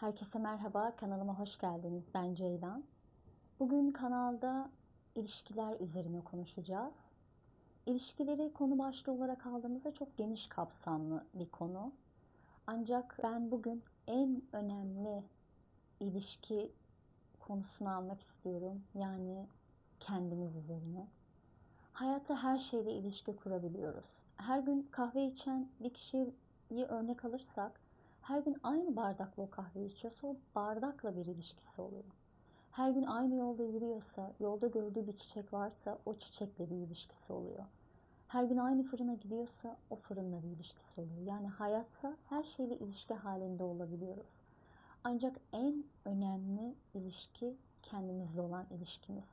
Herkese merhaba, kanalıma hoş geldiniz. Ben Ceylan. Bugün kanalda ilişkiler üzerine konuşacağız. İlişkileri konu başlığı olarak aldığımızda çok geniş kapsamlı bir konu. Ancak ben bugün en önemli ilişki konusunu almak istiyorum. Yani kendimiz üzerine. Hayatta her şeyle ilişki kurabiliyoruz. Her gün kahve içen bir kişiyi örnek alırsak her gün aynı bardakla o kahve içiyorsa o bardakla bir ilişkisi oluyor. Her gün aynı yolda yürüyorsa, yolda gördüğü bir çiçek varsa o çiçekle bir ilişkisi oluyor. Her gün aynı fırına gidiyorsa o fırınla bir ilişkisi oluyor. Yani hayatta her şeyle ilişki halinde olabiliyoruz. Ancak en önemli ilişki kendimizle olan ilişkimiz.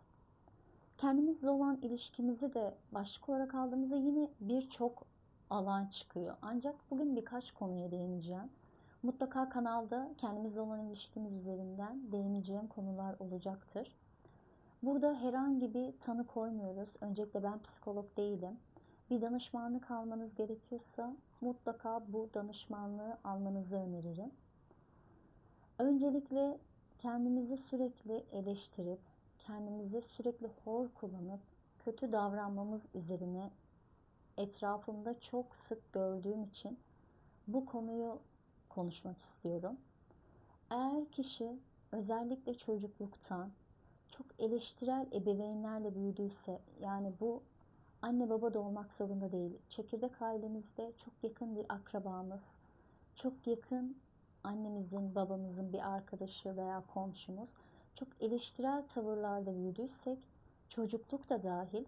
Kendimizle olan ilişkimizi de başlık olarak aldığımızda yine birçok alan çıkıyor. Ancak bugün birkaç konuya değineceğim. Mutlaka kanalda kendimizle olan ilişkimiz üzerinden değineceğim konular olacaktır. Burada herhangi bir tanı koymuyoruz. Öncelikle ben psikolog değilim. Bir danışmanlık almanız gerekiyorsa mutlaka bu danışmanlığı almanızı öneririm. Öncelikle kendimizi sürekli eleştirip, kendimizi sürekli hor kullanıp kötü davranmamız üzerine etrafımda çok sık gördüğüm için bu konuyu konuşmak istiyorum. Eğer kişi özellikle çocukluktan çok eleştirel ebeveynlerle büyüdüyse yani bu anne baba da olmak zorunda değil. Çekirdek ailemizde çok yakın bir akrabamız, çok yakın annemizin, babamızın bir arkadaşı veya komşumuz çok eleştirel tavırlarda büyüdüysek çocukluk da dahil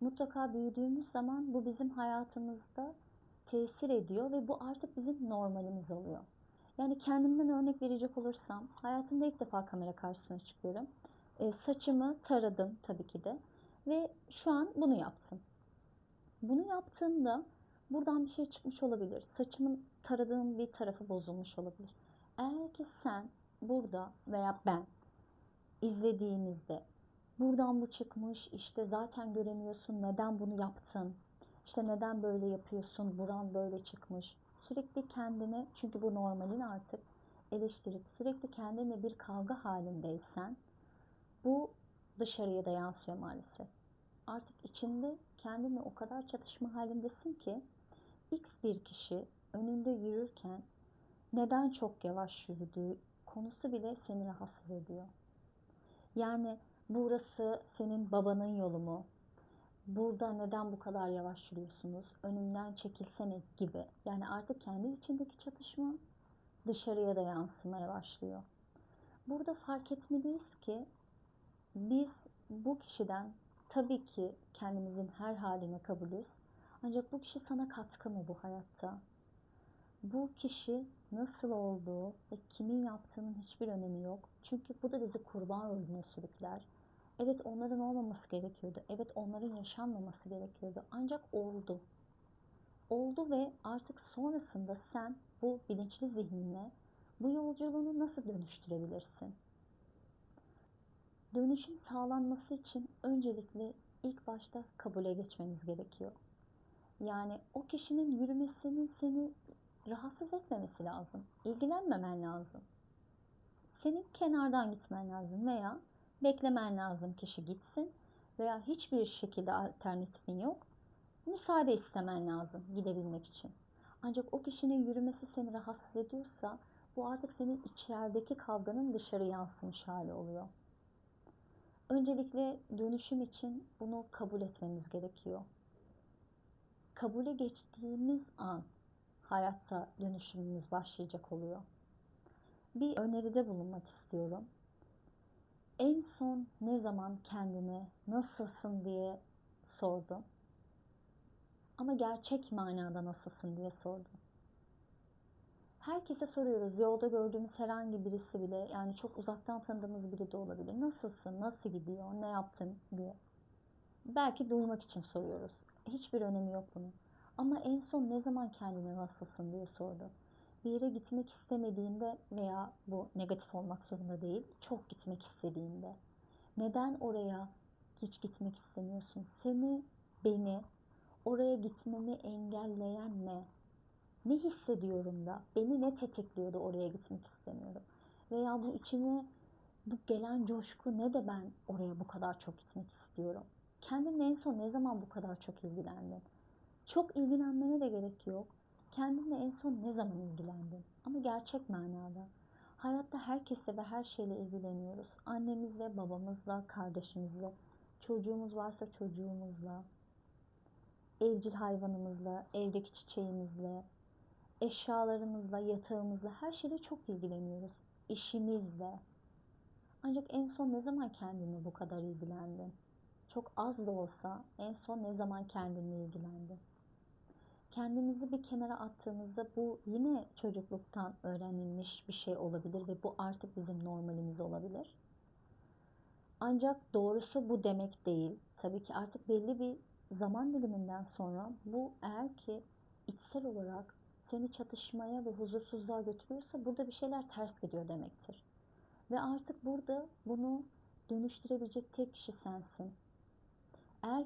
mutlaka büyüdüğümüz zaman bu bizim hayatımızda tesir ediyor ve bu artık bizim normalimiz oluyor. Yani kendimden örnek verecek olursam hayatımda ilk defa kamera karşısına çıkıyorum. E, saçımı taradım tabii ki de ve şu an bunu yaptım. Bunu yaptığımda buradan bir şey çıkmış olabilir. Saçımın taradığım bir tarafı bozulmuş olabilir. Eğer ki sen burada veya ben izlediğinizde buradan bu çıkmış işte zaten göremiyorsun neden bunu yaptın işte neden böyle yapıyorsun buran böyle çıkmış sürekli kendine çünkü bu normalin artık eleştirip sürekli kendine bir kavga halindeysen bu dışarıya da yansıyor maalesef. Artık içinde kendine o kadar çatışma halindesin ki X bir kişi önünde yürürken neden çok yavaş yürüdüğü konusu bile seni rahatsız ediyor. Yani burası senin babanın yolu mu? Burada neden bu kadar yavaş yürüyorsunuz? Önümden çekilsene gibi. Yani artık kendi içindeki çatışma dışarıya da yansımaya başlıyor. Burada fark etmeliyiz ki biz bu kişiden tabii ki kendimizin her haline kabulüz. Ancak bu kişi sana katkı mı bu hayatta? Bu kişi nasıl olduğu ve kimin yaptığının hiçbir önemi yok. Çünkü bu da bizi kurban rolüne sürükler. Evet onların olmaması gerekiyordu. Evet onların yaşanmaması gerekiyordu. Ancak oldu. Oldu ve artık sonrasında sen bu bilinçli zihnine bu yolculuğunu nasıl dönüştürebilirsin? Dönüşüm sağlanması için öncelikle ilk başta kabule geçmemiz gerekiyor. Yani o kişinin yürümesinin seni rahatsız etmemesi lazım. İlgilenmemen lazım. Senin kenardan gitmen lazım veya beklemen lazım kişi gitsin veya hiçbir şekilde alternatifin yok. Müsaade istemen lazım gidebilmek için. Ancak o kişinin yürümesi seni rahatsız ediyorsa bu artık senin içerideki kavganın dışarı yansımış hali oluyor. Öncelikle dönüşüm için bunu kabul etmemiz gerekiyor. Kabule geçtiğimiz an hayatta dönüşümümüz başlayacak oluyor. Bir öneride bulunmak istiyorum. En son ne zaman kendine nasılsın diye sordum. Ama gerçek manada nasılsın diye sordum. Herkese soruyoruz. Yolda gördüğümüz herhangi birisi bile yani çok uzaktan tanıdığımız biri de olabilir. Nasılsın? Nasıl gidiyor? Ne yaptın diye. Belki duymak için soruyoruz. Hiçbir önemi yok bunun. Ama en son ne zaman kendine nasılsın diye sordu. Bir yere gitmek istemediğinde veya bu negatif olmak zorunda değil, çok gitmek istediğinde. Neden oraya hiç gitmek istemiyorsun? Seni, beni, oraya gitmemi engelleyen ne? Ne hissediyorum da? Beni ne tetikliyordu oraya gitmek istemiyorum? Veya bu içime bu gelen coşku ne de ben oraya bu kadar çok gitmek istiyorum. Kendinle en son ne zaman bu kadar çok ilgilendin? Çok ilgilenmene de gerek yok. Kendinle en son ne zaman ilgilendin? Ama gerçek manada. Hayatta herkesle ve her şeyle ilgileniyoruz. Annemizle, babamızla, kardeşimizle, çocuğumuz varsa çocuğumuzla, evcil hayvanımızla, evdeki çiçeğimizle, eşyalarımızla, yatağımızla, her şeyle çok ilgileniyoruz. İşimizle. Ancak en son ne zaman kendini bu kadar ilgilendin? Çok az da olsa en son ne zaman kendinle ilgilendin? Kendimizi bir kenara attığımızda bu yine çocukluktan öğrenilmiş bir şey olabilir ve bu artık bizim normalimiz olabilir. Ancak doğrusu bu demek değil. Tabii ki artık belli bir zaman diliminden sonra bu eğer ki içsel olarak seni çatışmaya ve huzursuzluğa götürüyorsa burada bir şeyler ters gidiyor demektir. Ve artık burada bunu dönüştürebilecek tek kişi sensin.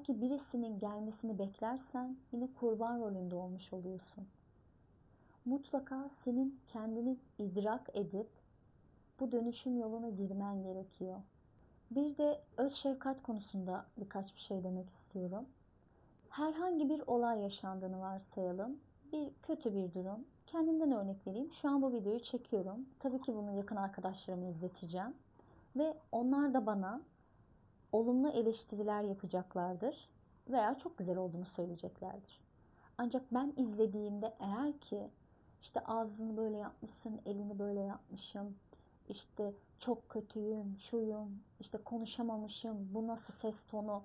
Eğer ki birisinin gelmesini beklersen yine kurban rolünde olmuş oluyorsun. Mutlaka senin kendini idrak edip bu dönüşüm yoluna girmen gerekiyor. Bir de öz şefkat konusunda birkaç bir şey demek istiyorum. Herhangi bir olay yaşandığını varsayalım. Bir kötü bir durum. Kendimden örnek vereyim. Şu an bu videoyu çekiyorum. Tabii ki bunu yakın arkadaşlarıma izleteceğim. Ve onlar da bana olumlu eleştiriler yapacaklardır veya çok güzel olduğunu söyleyeceklerdir. Ancak ben izlediğimde eğer ki işte ağzını böyle yapmışsın, elini böyle yapmışım, işte çok kötüyüm, şuyum, işte konuşamamışım, bu nasıl ses tonu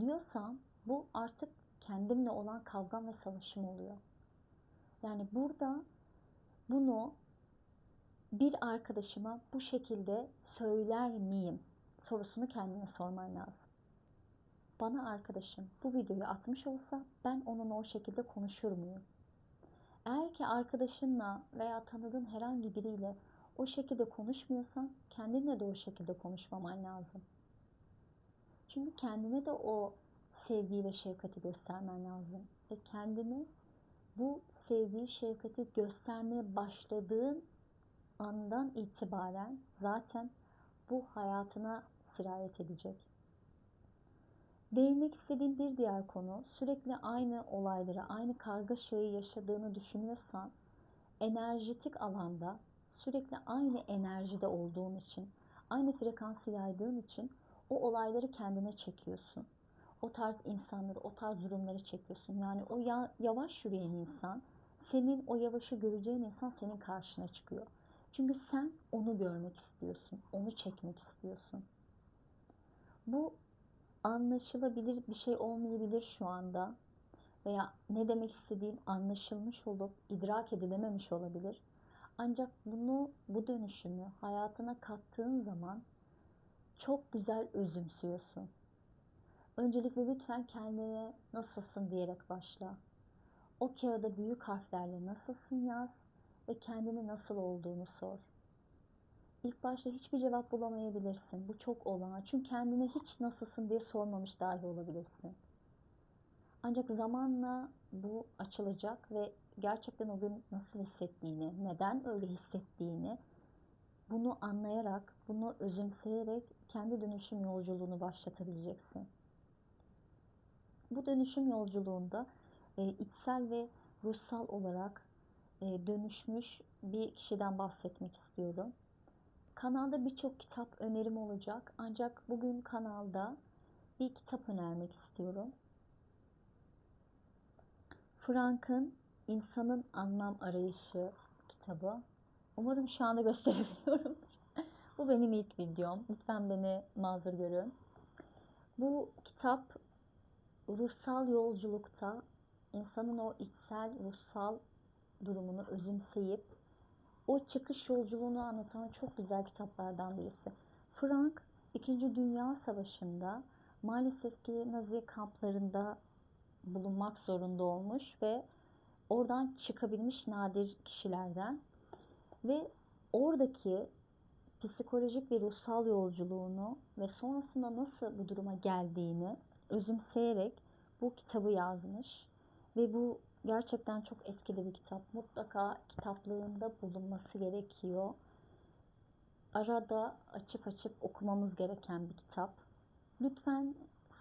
diyorsam bu artık kendimle olan kavgam ve savaşım oluyor. Yani burada bunu bir arkadaşıma bu şekilde söyler miyim sorusunu kendine sorman lazım. Bana arkadaşım bu videoyu atmış olsa ben onunla o şekilde konuşur muyum? Eğer ki arkadaşınla veya tanıdığın herhangi biriyle o şekilde konuşmuyorsan kendinle de o şekilde konuşmaman lazım. Çünkü kendine de o sevgiyi ve şefkati göstermen lazım. Ve kendini bu sevgiyi, şefkati göstermeye başladığın andan itibaren zaten bu hayatına sirayet edecek. Değinmek istediğim bir diğer konu sürekli aynı olayları, aynı kargaşayı yaşadığını düşünüyorsan enerjitik alanda sürekli aynı enerjide olduğun için, aynı frekansı yaydığın için o olayları kendine çekiyorsun. O tarz insanları, o tarz durumları çekiyorsun. Yani o ya, yavaş yürüyen insan, senin o yavaşı göreceğin insan senin karşına çıkıyor. Çünkü sen onu görmek istiyorsun, onu çekmek istiyorsun. Bu anlaşılabilir bir şey olmayabilir şu anda veya ne demek istediğim anlaşılmış olup idrak edilememiş olabilir. Ancak bunu bu dönüşümü hayatına kattığın zaman çok güzel özümsüyorsun. Öncelikle lütfen kendine nasılsın diyerek başla. O kağıda büyük harflerle nasılsın yaz ve kendini nasıl olduğunu sor. İlk başta hiçbir cevap bulamayabilirsin. Bu çok olağan. Çünkü kendine hiç nasılsın diye sormamış dahi olabilirsin. Ancak zamanla bu açılacak ve gerçekten o gün nasıl hissettiğini, neden öyle hissettiğini bunu anlayarak, bunu özümseyerek kendi dönüşüm yolculuğunu başlatabileceksin. Bu dönüşüm yolculuğunda e, içsel ve ruhsal olarak e, dönüşmüş bir kişiden bahsetmek istiyorum. Kanalda birçok kitap önerim olacak ancak bugün kanalda bir kitap önermek istiyorum. Frank'ın İnsanın Anlam Arayışı kitabı. Umarım şu anda gösterebiliyorum. Bu benim ilk videom. Lütfen beni mazur görün. Bu kitap ruhsal yolculukta insanın o içsel ruhsal durumunu özümseyip o çıkış yolculuğunu anlatan çok güzel kitaplardan birisi. Frank, İkinci Dünya Savaşı'nda maalesef ki Nazi kamplarında bulunmak zorunda olmuş ve oradan çıkabilmiş nadir kişilerden ve oradaki psikolojik ve ruhsal yolculuğunu ve sonrasında nasıl bu duruma geldiğini özümseyerek bu kitabı yazmış ve bu gerçekten çok etkili bir kitap. Mutlaka kitaplığında bulunması gerekiyor. arada açıp açıp okumamız gereken bir kitap. Lütfen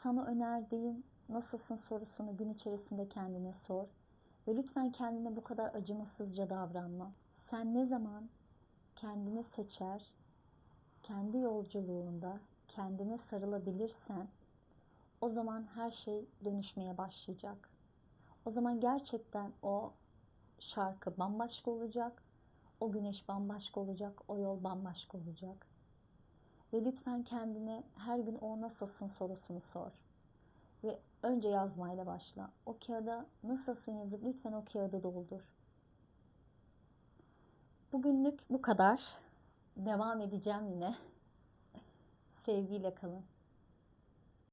sana önerdiğim nasılsın sorusunu gün içerisinde kendine sor. Ve lütfen kendine bu kadar acımasızca davranma. Sen ne zaman kendini seçer, kendi yolculuğunda kendine sarılabilirsen o zaman her şey dönüşmeye başlayacak. O zaman gerçekten o şarkı bambaşka olacak. O güneş bambaşka olacak. O yol bambaşka olacak. Ve lütfen kendine her gün o nasılsın sorusunu sor. Ve önce yazmayla başla. O kağıda nasılsın yazıp lütfen o kağıdı doldur. Bugünlük bu kadar. Devam edeceğim yine. Sevgiyle kalın.